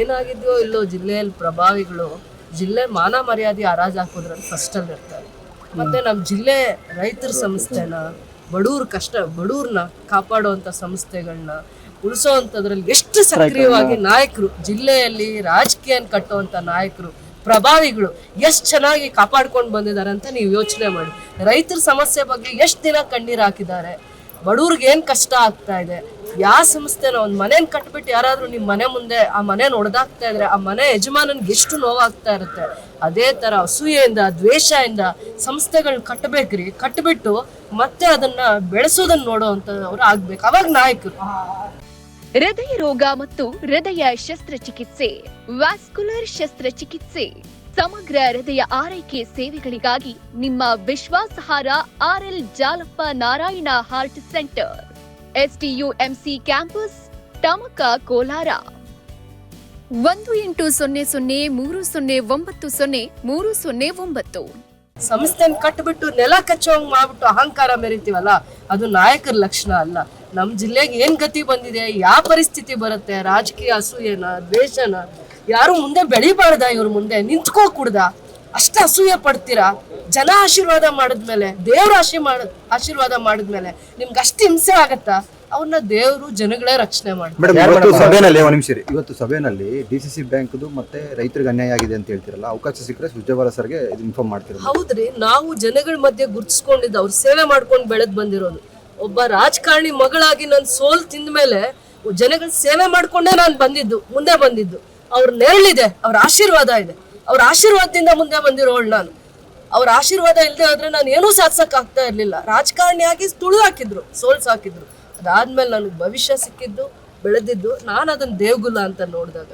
ಏನಾಗಿದೆಯೋ ಇಲ್ಲೋ ಜಿಲ್ಲೆಯಲ್ಲಿ ಪ್ರಭಾವಿಗಳು ಜಿಲ್ಲೆ ಮಾನ ಮರ್ಯಾದೆ ಹರಾಜ್ ಹಾಕೋದ್ರಲ್ಲಿ ಫಸ್ಟಲ್ಲಿ ಇರ್ತಾರೆ. ಮತ್ತೆ ನಮ್ಮ ಜಿಲ್ಲೆ ರೈತರ ಸಂಸ್ಥೆನ ಬಡವ್ರ ಕಷ್ಟ ಬಡವ್ರನ್ನ ಕಾಪಾಡುವಂಥ ಸಂಸ್ಥೆಗಳನ್ನ ಉಳಿಸೋವಂಥದ್ರಲ್ಲಿ ಎಷ್ಟು ಸಕ್ರಿಯವಾಗಿ ನಾಯಕರು ಜಿಲ್ಲೆಯಲ್ಲಿ ರಾಜಕೀಯ ಕಟ್ಟುವಂಥ ನಾಯಕರು ಪ್ರಭಾವಿಗಳು ಎಷ್ಟು ಚೆನ್ನಾಗಿ ಕಾಪಾಡ್ಕೊಂಡು ಬಂದಿದ್ದಾರೆ ಅಂತ ನೀವು ಯೋಚನೆ ಮಾಡಿ. ರೈತರ ಸಮಸ್ಯೆ ಬಗ್ಗೆ ಎಷ್ಟು ದಿನ ಕಣ್ಣೀರು ಹಾಕಿದ್ದಾರೆ? ಬಡವ್ರಿಗೆ ಏನು ಕಷ್ಟ ಆಗ್ತಾ ಇದೆ? ಯಾವ ಸಂಸ್ಥೆನ ಒಂದು ಮನೇನ ಕಟ್ಬಿಟ್ಟು ಯಾರಾದ್ರೂ ನಿಮ್ಮ ಮನೆ ಮುಂದೆ ಆ ಮನೇನ ನೋಡ್ದಾಗ್ತಾ ಇದ್ರೆ ಆ ಮನೆ ಯಜಮಾನನ್ಗೆ ಎಷ್ಟು ನೋವಾಗ್ತಾ ಇರುತ್ತೆ? ಅದೇ ತರ ಅಸೂಯೆಯಿಂದ ದ್ವೇಷದಿಂದ ಸಂಸ್ಥೆಗಳನ್ನ ಕಟ್ಟಬೇಕ್ರಿ ಕಟ್ಬಿಟ್ಟು ಮತ್ತೆ ಅದನ್ನ ಬೆಳೆಸೋದನ್ನ ನೋಡೋವಂಥವ್ರು ಆಗ್ಬೇಕು. ಅವಾಗ ನಾಯಕರು. ಹೃದಯ ರೋಗ ಮತ್ತು ಹೃದಯ ಶಸ್ತ್ರಚಿಕಿತ್ಸೆ. ವ್ಯಾಸ್ಕುಲರ್ ಶಸ್ತ್ರಚಿಕಿತ್ಸೆ. ಸಮಗ್ರ ಹೃದಯ ಆರೈಕೆ ಸೇವೆಗಳಿಗಾಗಿ ನಿಮ್ಮ ವಿಶ್ವಾಸಾರ್ಹ RL Jalappa Narayana heart centre. STUMC campus Tamaka Kolar. ಒಂದು ಎಂಟು ಸೊನ್ನೆ ಸೊನ್ನೆ ಮೂರು ಸೊನ್ನೆ ಒಂಬತ್ತು ಸೊನ್ನೆ ಮೂರು ಸೊನ್ನೆ ಒಂಬತ್ತು. ಸಂಸ್ಥೆನ ಕಟ್ಬಿಟ್ಟು ನೆಲ ಕಚ್ಚೋಂಗ್ ಮಾಡ್ಬಿಟ್ಟು ಅಹಂಕಾರ ಮೆರಿತೀವಲ್ಲ, ಅದು ನಾಯಕರ ಲಕ್ಷಣ ಅಲ್ಲ. ನಮ್ಮ ಜಿಲ್ಲೆಗೆ ಏನ್ ಗತಿ ಬಂದಿದೆ, ಯಾವ ಪರಿಸ್ಥಿತಿ ಬರುತ್ತೆ, ರಾಜಕೀಯ ಅಸೂಯೆನ, ದ್ವೇಷನ, ಯಾರು ಮುಂದೆ ಬೆಳಿಬಾರ್ದ ಇವ್ರ ಮುಂದೆ ನಿಂತ್ಕೋ ಕುಡ್ದ ಅಷ್ಟ ಅಸೂಯೆ ಪಡ್ತೀರಾ? ಜನ ಆಶೀರ್ವಾದ ಮಾಡಿದ್ಮೇಲೆ ದೇವ್ರ ಆಶೀ ಮಾಡ ಆಶೀರ್ವಾದ ಮಾಡಿದ್ಮೇಲೆ ನಿಮ್ಗೆ ಅಷ್ಟು ಹಿಂಸೆ ಆಗತ್ತಾ? ಅವ್ರನ್ನ ದೇವರು ಜನಗಳೇ ರಕ್ಷಣೆ ಮಾಡ್ತಾರೆ. ಇವತ್ತು ಸಭೆನಲ್ಲಿ ಒಂದು ನಿಮಿಷ. ಇವತ್ತು ಸಭೆನಲ್ಲಿ ಡಿ ಸಿ ಸಿ ಬ್ಯಾಂಕ್ದು ಮತ್ತೆ ರೈತರಿಗೆ ಅನ್ಯಾಯ ಆಗಿದೆ ಅಂತ ಹೇಳ್ತಿರಲ್ಲ ಅವಕಾಶ ಸಿಕ್ಕರೆ ಸುಜಯವಾಲ ಸರ್ಗೆ ಇದು ಇನ್ಫಾರ್ಮ್ ಮಾಡ್ತಿರಲ್ಲ ಹೌದ್ರಿ ನಾವು ಜನಗಳ ಮಧ್ಯೆ ಗುರ್ತಿಸ್ಕೊಂಡಿದ್ದು ಅವ್ರ ಸೇವೆ ಮಾಡ್ಕೊಂಡು ಬೆಳೆದ್ ಬಂದಿರೋದು. ಒಬ್ಬ ರಾಜಕಾರಣಿ ಮಗಳಾಗಿ ನಾನು ಸೋಲ್ ತಿಂದ ಮೇಲೆ ಜನಗಳ ಸೇವೆ ಮಾಡ್ಕೊಂಡೇ ನಾನು ಬಂದಿದ್ದು ಮುಂದೆ ಬಂದಿದ್ದು. ಅವ್ರ ನೆರಳಿದೆ ಅವ್ರ ಆಶೀರ್ವಾದ ಇದೆ. ಅವ್ರ ಆಶೀರ್ವಾದದಿಂದ ಮುಂದೆ ಬಂದಿರೋಳು ನಾನು. ಅವ್ರ ಆಶೀರ್ವಾದ ಇಲ್ಲದೆ ಆದ್ರೆ ನಾನು ಏನೂ ಸಾಧಿಸಕ್ ಆಗ್ತಾ ಇರ್ಲಿಲ್ಲ. ರಾಜಕಾರಣಿಯಾಗಿ ತುಳಿದು ಹಾಕಿದ್ರು, ಸೋಲ್ಸ್ ಹಾಕಿದ್ರು. ಅದಾದ್ಮೇಲೆ ನನಗೆ ಭವಿಷ್ಯ ಸಿಕ್ಕಿದ್ದು, ಬೆಳೆದಿದ್ದು, ನಾನು ಅದನ್ನ ದೇವ್ಗುಲ ಅಂತ ನೋಡಿದಾಗ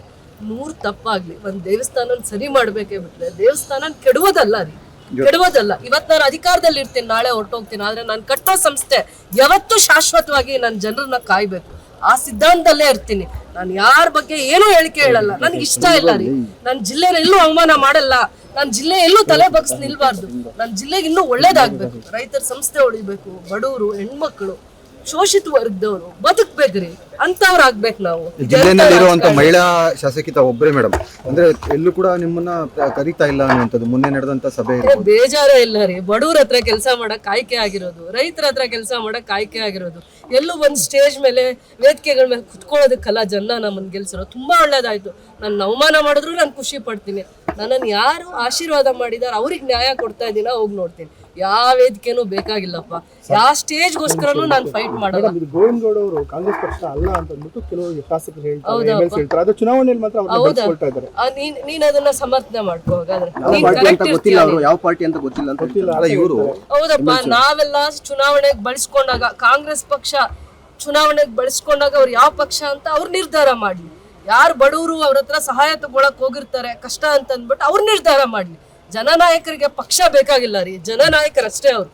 ನೂರು ತಪ್ಪಾಗ್ಲಿ. ಒಂದ್ ದೇವಸ್ಥಾನ ಸರಿ ಮಾಡ್ಬೇಕೇ ಬಿಟ್ರೆ ದೇವಸ್ಥಾನ ಕೆಡುವುದಲ್ಲ ರೀ ಕೆಡುವುದಲ್ಲ. ಇವತ್ತು ನಾನು ಅಧಿಕಾರದಲ್ಲಿ ಇರ್ತೀನಿ, ನಾಳೆ ಹೊರಟೋಗ್ತೀನಿ. ಆದ್ರೆ ನಾನು ಕಟ್ಟೋ ಸಂಸ್ಥೆ ಯಾವತ್ತೂ ಶಾಶ್ವತವಾಗಿ ನನ್ನ ಜನರನ್ನ ಕಾಯ್ಬೇಕು. ಆ ಸಿದ್ಧಾಂತದಲ್ಲೇ ಇರ್ತೀನಿ. ನಾನು ಯಾರ ಬಗ್ಗೆ ಏನೂ ಹೇಳಿಕೆ ಹೇಳಲ್ಲ. ನನಗೆ ಇಷ್ಟ ಇಲ್ಲ ರೀ. ನನ್ನ ಜಿಲ್ಲೆನ ಎಲ್ಲೂ ಅವಮಾನ ಮಾಡಲ್ಲ. ನನ್ನ ಜಿಲ್ಲೆ ಎಲ್ಲೂ ತಲೆ ಬಗ್ಸ್ ನಿಲ್ಬಾರ್ದು. ನನ್ನ ಜಿಲ್ಲೆಗೆ ಇನ್ನೂ ಒಳ್ಳೇದಾಗ್ಬೇಕು. ರೈತರ ಸಂಸ್ಥೆ ಉಳಿಬೇಕು ಬಡವರು ಹೆಣ್ಮಕ್ಳು. ಶೋಷಿತ ವರ್ಗದವರು ಬದುಕ್ಬೇಕ್ರಿ ಅಂತವ್ರು ಆಗ್ಬೇಕು ನಾವು ಜಿಲ್ಲೆನಲ್ಲಿ ಇರುವಂತ ಮಹಿಳಾ ಶಾಸಕಿತ ಒಬ್ಬರೇ ಮೇಡಮ್. ಅಂದ್ರೆ ಎಲ್ಲೂ ಕೂಡ ನಿಮ್ಮನ್ನ ಕರೀತಾ ಇಲ್ಲ ಅನ್ನುವಂಥದ್ದು ಮೊನ್ನೆ ನಡೆದಂತ ಸಭೆ ಬೇಜಾರ ಬೇಜಾರೇ ಇಲ್ಲ ರೀ. ಬಡವ್ರ ಹತ್ರ ಕೆಲಸ ಮಾಡಕ್ ಆಯ್ಕೆ ಆಗಿರೋದು ರೈತರ ಹತ್ರ ಕೆಲಸ ಮಾಡಕ್ ಆಯ್ಕೆ ಆಗಿರೋದು. ಎಲ್ಲೂ ಒಂದ್ ಸ್ಟೇಜ್ ಮೇಲೆ ವೇದಿಕೆಗಳ ಮೇಲೆ ಕುತ್ಕೊಳ್ಳೋದಕ್ಕಲ್ಲ ಜನ ನಮ್ಮನ್ನ ಗೆಲ್ಸಿರೋ ತುಂಬಾ ಒಳ್ಳೇದಾಯ್ತು. ನನ್ನ ಅವಮಾನ ಮಾಡಿದ್ರು ನಾನು ಖುಷಿ ಪಡ್ತೀನಿ. ನನ್ನನ್ನು ಯಾರು ಆಶೀರ್ವಾದ ಮಾಡಿದಾರೆ ಅವ್ರಿಗೆ ನ್ಯಾಯ ಕೊಡ್ತಾ ಇದ್ದೀನ ಹೋಗಿ ನೋಡ್ತೀನಿ. ಯಾವ ವೇದಿಕೆನೂ ಬೇಕಾಗಿಲ್ಲಪ್ಪ. ಯಾವ ಸ್ಟೇಜ್ಗೋಸ್ಕರನು ನಾನು ಫೈಟ್ ಮಾಡೋದು ಮೇಡಮ್ ಇದು ಗೋವಿಂದಗೌಡ ಅವರು ಕಾಂಗ್ರೆಸ್ ಪಕ್ಷ ಅಲ್ಲ ಅಂತ ಅಂದ್ಬಿಟ್ಟು ಕೆಲವು ಶಾಸಕರು ಹೇಳ್ತಾರೆ ಹೌದಾ MLC ಹೇಳ್ತಾರೆ. ಅದು ಚುನಾವಣೆಯಲ್ಲಿ ಮಾತ್ರ ಅವ್ರನ್ನ ಹೌದಾ? ಬೆಳೆಸ್ಕೊಳ್ತಾ ಇದ್ದಾರೆ. ಆ, ನೀನ್ ನೀನ್ ಅದನ್ನ ಸಮರ್ಥನೆ ಮಾಡ್ಕೋ ಹಾಗಾದ್ರೆ. ನೀನ್ ಪಾರ್ಟಿ correct ಗೊತ್ತಿಲ್ಲ ಇರ್ತೀಯ ಅವರು ಯಾವ ಪಾರ್ಟಿ ಅಂತ ಗೊತ್ತಿಲ್ಲ ಅಂತ ಗೊತ್ತಿಲ್ಲ. ಅಲ್ಲ ಇವರು ಹೌದಪ್ಪ ನಾವೆಲ್ಲ ಚುನಾವಣೆಗೆ ಬಳಸ್ಕೊಂಡಾಗ ಕಾಂಗ್ರೆಸ್ ಪಕ್ಷ ಚುನಾವಣೆಗೆ ಬಳಸ್ಕೊಂಡಾಗ ಅವ್ರು ಯಾವ ಪಕ್ಷ ಅಂತ ಅವ್ರು ನಿರ್ಧಾರ ಮಾಡ್ಲಿ. ಯಾರು ಬಡವರು ಅವ್ರ ಹತ್ರ ಸಹಾಯ ತಗೊಳಕ್ ಹೋಗಿರ್ತಾರೆ ಕಷ್ಟ ಅಂತ ಅಂದ್ಬಿಟ್ಟು ಅವ್ರು ನಿರ್ಧಾರ ಮಾಡ್ಲಿ. ಜನನಾಯಕರಿಗೆ ಪಕ್ಷ ಬೇಕಾಗಿಲ್ಲ ರೀ. ಜನನಾಯಕರಷ್ಟೇ ಅವರು.